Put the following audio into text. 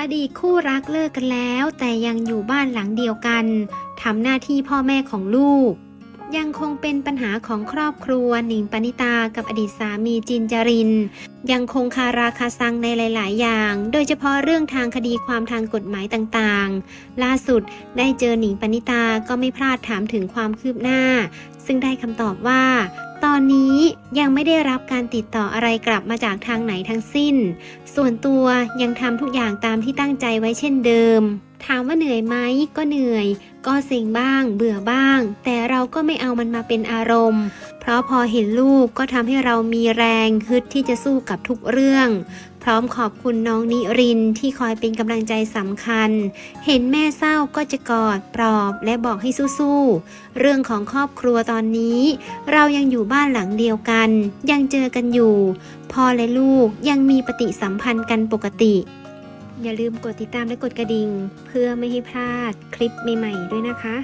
อดีตคู่รักเลิกกันแล้ว แต่ยังอยู่บ้านหลังเดียวกันทำหน้าที่พ่อแม่ของลูก ยังคงเป็นปัญหาของครอบครัวหนิงปณิตากับอดีตสามีจินจาริน ยังคงคาราคาซังในหลาย ๆ อย่าง โดยเฉพาะเรื่องทางคดีความทางกฎหมายต่าง ๆ ล่าสุดได้เจอหนิงปณิตาก็ไม่พลาดถามถึงความคืบหน้า ซึ่งได้คำตอบว่า อนนี้ยังไม่ได้รับการติดต่ออะไรกลับมาจากทางไหนทั้งสิ้น ส่วนตัวยังทำทุกอย่างตามที่ตั้งใจไว้เช่นเดิม ถามว่าเหนื่อยไหมก็เหนื่อย ก็เซ็งบ้าง เบื่อบ้าง แต่เราก็ไม่เอามันมาเป็นอารมณ์ เพราะพอเห็นลูกก็ทำให้เรามีแรงฮึดที่จะสู้กับทุกเรื่อง พร้อมขอบคุณน้องนิรินที่คอยเป็นกำลังใจสำคัญ เห็นแม่เศร้าก็จะกอดปลอบและบอกให้สู้ๆ เรื่องของครอบครัวตอนนี้ เรายังอยู่บ้านหลังเดียวกัน ยังเจอกันอยู่ พ่อและลูกยังมีปฏิสัมพันธ์กันปกติอย่าลืมกดติดตามและกดกระดิ่ง เพื่อไม่ให้พลาดคลิปใหม่ ๆ ด้วยนะคะ